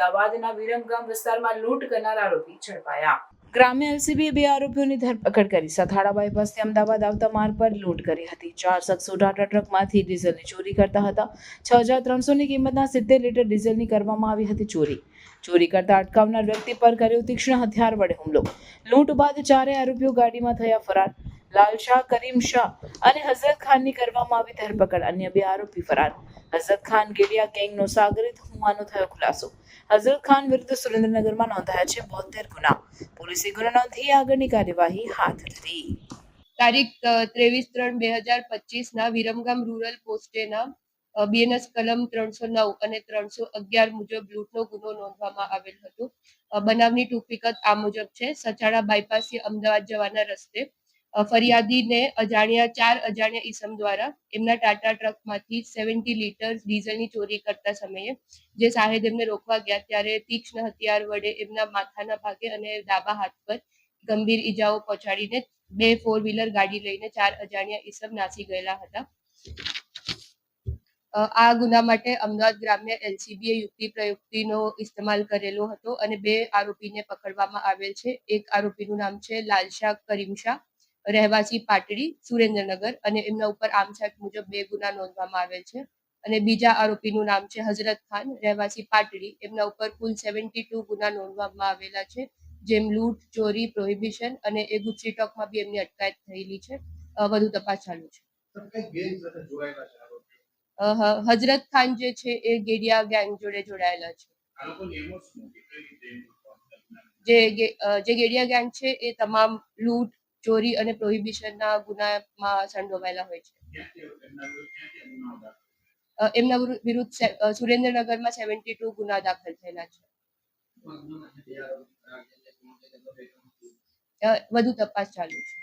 અમદાવાદના વિરમગામ વિસ્તારમાં લૂંટ કરનાર આરોપી ઝડપાયા. ગ્રામ્ય એલસીબીએ બે આરોપીઓની ધરપકડ કરી. સથાડા બાયપાસથી અમદાવાદ આવતા માર્ગ પર લૂંટ કરી હતી. ચાર શખ્સો ટાટા ટ્રકમાંથી ડીઝલની ચોરી કરતા હતા. છ હજાર ત્રણસોની કિંમતના સિત્તેર લીટર ડીઝલની કરવામાં આવી હતી ચોરી. ચોરી કરતા અટકાવનાર વ્યક્તિ પર કર્યો તીક્ષ્ણ હથિયાર વડે હુમલો. લૂંટ બાદ ચારેય આરોપીઓ ગાડીમાં થયા ફરાર. લાલ શાહ કરીમ શાહ અને હઝરત ખાનની કરવામાં આવી ધરપકડ. અન્ય બે આરોપી ફરાર. હઝરત ખાન ગેડિયા ગેંગનો સાગરિત હોવાનો થયો ખુલાસો. હઝરત ખાન વિરુદ્ધ સુરેન્દ્રનગરમાં નોંધાયા છે બોતેર ગુના. પોલીસે ગુના નોંધી આગળની કાર્યવાહી હાથ ધરી. તારીખ ત્રેવીસ ત્રણ બે હજાર પચીસના વિરમગામ રૂરલ પોસ્ટેના બીએનએસ કલમ ત્રણસો નવ અને ત્રણસો અગિયાર મુજબ લૂંટનો ગુનો નોંધવામાં આવેલ હતો. બનાવની ટૂંક આ મુજબ છે. સચાડા બાયપાસથી અમદાવાદ જવાના રસ્તે ફરિયાદીને અજાણ્યા ચાર અજાણ્યા ઈસમ દ્વારા એમના ટાટા ટ્રકમાંથી સેવન્ટી લીટર ડીઝલની ચોરી કરતા સમયે જે સાહેબ એમને રોકવા ગયા ત્યારે તીક્ષ્ણ હથિયાર વડે એમના માથાના ભાગે અને ડાબા હાથ પર ગંભીર ઈજાઓ પહોંચાડીને બે ફોર વ્હીલર ગાડી લઈને ચાર અજાણ્યા ઈસમ નાસી ગયેલા હતા. આ ગુના માટે અમદાવાદ ગ્રામ્ય એલસીબીએ યુક્તિ પ્રયુક્તિનો ઇસ્તેમાલ કરેલો હતો અને બે આરોપીને પકડવામાં આવેલ છે. એક આરોપીનું નામ છે લાલશાહ કરીમશાહ. રહેવાસી પાટડી સુરેન્દ્રનગર અને એમના ઉપર આર્મ્સ મુજબ બે ગુના નોંધવામાં આવેલ છે. અને બીજા આરોપીનું નામ છે હઝરત ખાન. રહેવાસી પાટડી એમના ઉપર કુલ સેવન્ટી ટુ ગુના નોંધવામાં આવેલા છે જેમ લૂંટ ચોરી પ્રોહિબિશન અને એ ગુજસી ટોકમાં બી એમની અટકાયત થયેલી છે. વધુ તપાસ ચાલુ છે. હઝરત ખાન જે છે એ ગેડિયા ગેંગ જોડે જોડાયેલા છે. જે જે ગેડિયા ગેંગ છે એ તમામ લૂંટ ચોરી અને પ્રોહિબિશનના ગુનામાં સંડોવાયેલા હોય છે. એમના વિરુદ્ધ સુરેન્દ્રનગરમાં સેવન્ટી ટુ ગુના દાખલ થયેલા છે. વધુ તપાસ ચાલુ છે.